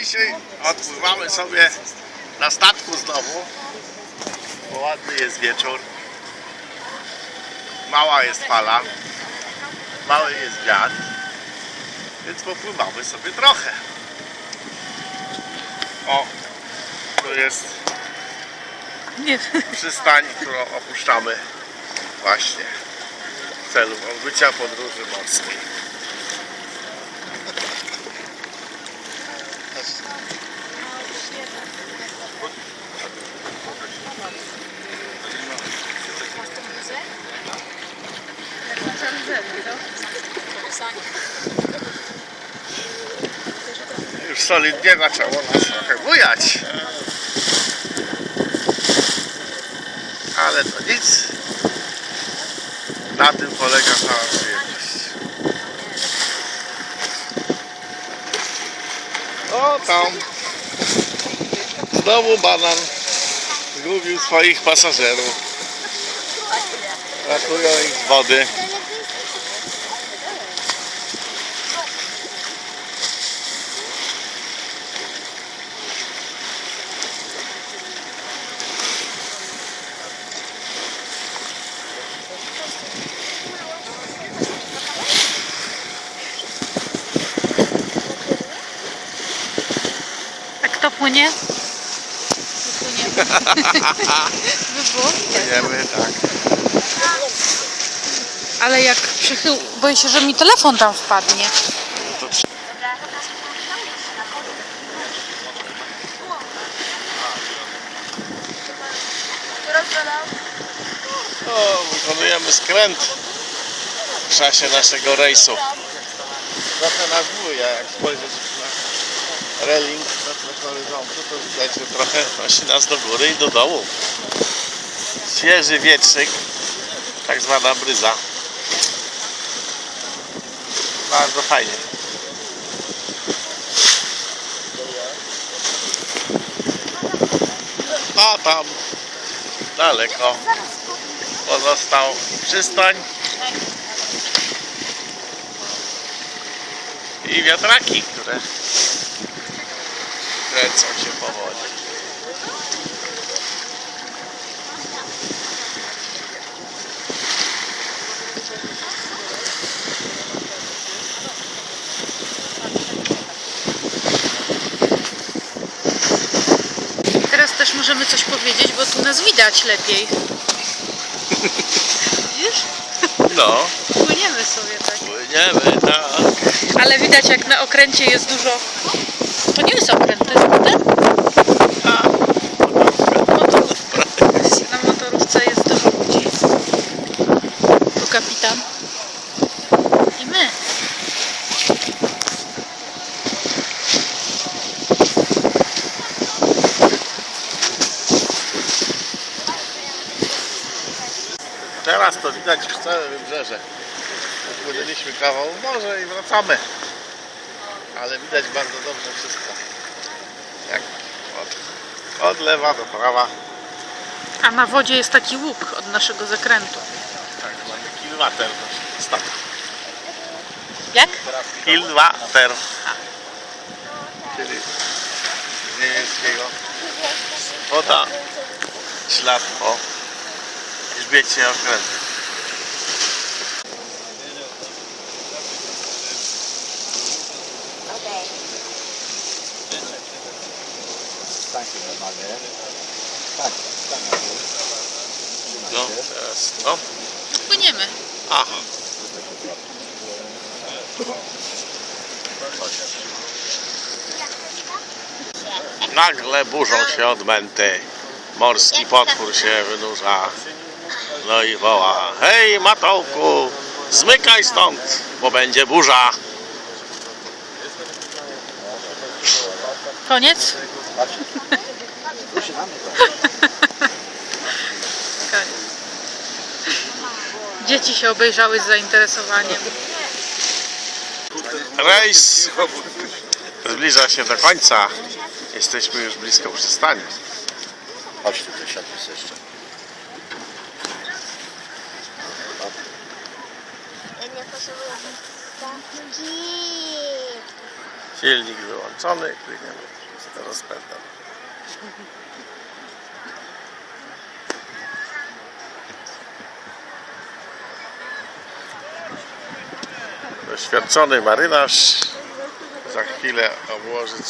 Dzisiaj odpływamy sobie na statku znowu, bo ładny jest wieczór. Mała jest fala, mały jest wiatr, więc popływamy sobie trochę. O, tu jest Nie przystań, którą opuszczamy właśnie w celu odbycia podróży morskiej. Solidnie zaczęło nas trochę bujać. Ale to nic. Na tym polega cała przyjemność. O tam. Znowu banan zgubił swoich pasażerów. Ratują ich z wody. A kto płynie? Wiemy, tak. Ale jak przychył... Boję się, że mi telefon tam wpadnie. To O, wykonujemy skręt w czasie naszego rejsu. Trochę nas buja, jak spojrzeć na reling na horyzontu, to widać, że trochę nosi nas do góry i do dołu. Świeży wietrzyk, tak zwana bryza. Bardzo fajnie. A tam daleko pozostał przystań i wiatraki, które coś powiedzieć, bo tu nas widać lepiej. Widzisz? No, Płyniemy sobie tak. płyniemy, tak. Ale widać jak na okręcie jest dużo... To nie jest okręt, to jest ten? A, Motorówka. Na motorówce jest dużo ludzi. Tu kapitan. I my. Teraz to widać już całe wybrzeże. Odpłynęliśmy kawał w morze i wracamy. Ale widać bardzo dobrze wszystko. Jak od, od lewa do prawa. A na wodzie jest taki łuk od naszego zakrętu. Tak, mamy kilwater. Stop. Jak? Kilwater. Czyli z niemieckiego. Woda. Ślad po grzbiecie okrętu. No, teraz no. Płyniemy. Aha. Nagle burzą się odmęty. Morski potwór się wynurza. No i woła. Hej Matołku, zmykaj stąd, bo będzie burza. Koniec? Dzieci się obejrzały z zainteresowaniem. Rejs zbliża się do końca. Jesteśmy już blisko przystani. Chodź tutaj, sobie jeszcze. Silnik wyłączony, płyniemy z rozpędem. Doświadczony marynarz za chwilę obłoży.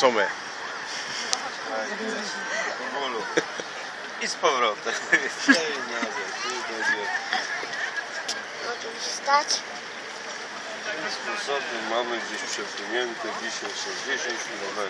Bólu. I z powrotem. Stać? Sposoby mamy gdzieś przepłynięte dzisiaj 60 km.